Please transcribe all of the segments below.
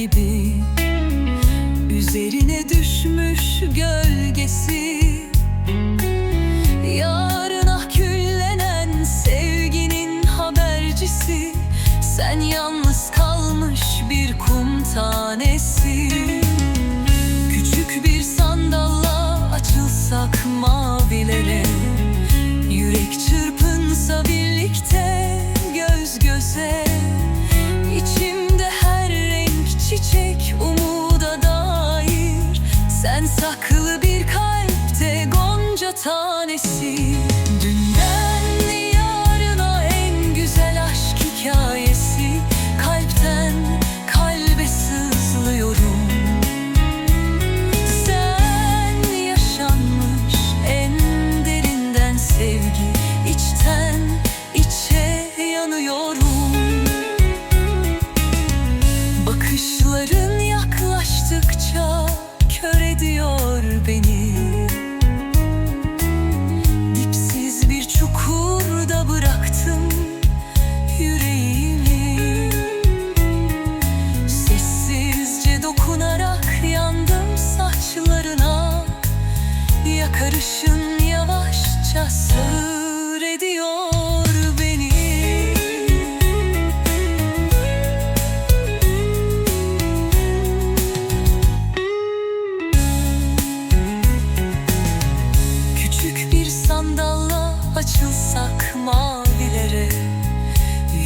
gibi. Üzerine düşmüş gölgesi. Yarına küllenen sevginin habercisi. Sen yalnız kalmış bir kum tanesi tanesi. Dünden yarına en güzel aşk hikayesi. Kalpten kalbe sen yaşanmış en derinden sevgi. İçten içe yanıyorum. Bakışların yaklaştıkça kör ediyor beni Yakarışın yavaşça sığır ediyor beni. Küçük bir sandalla açılsak mavilere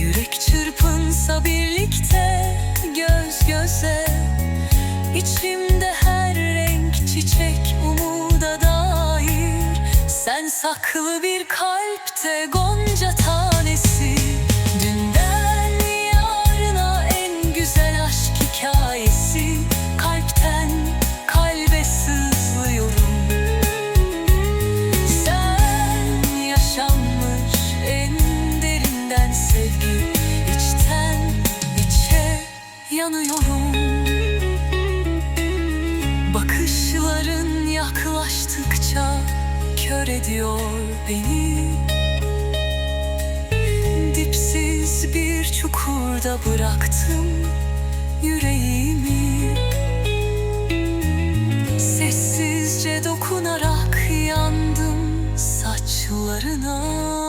Yürek çırpınsa birlikte göz göze İçimde saklı bir kalpte gonca tanesi. Dünden yarına en güzel aşk hikayesi. Kalpten kalbe sızlıyorum. Sen yaşanmış en derinden sevgi. İçten içe yanıyorum kör ediyor beni. Dipsiz bir çukurda bıraktım yüreğimi. Sessizce dokunarak yandım saçlarına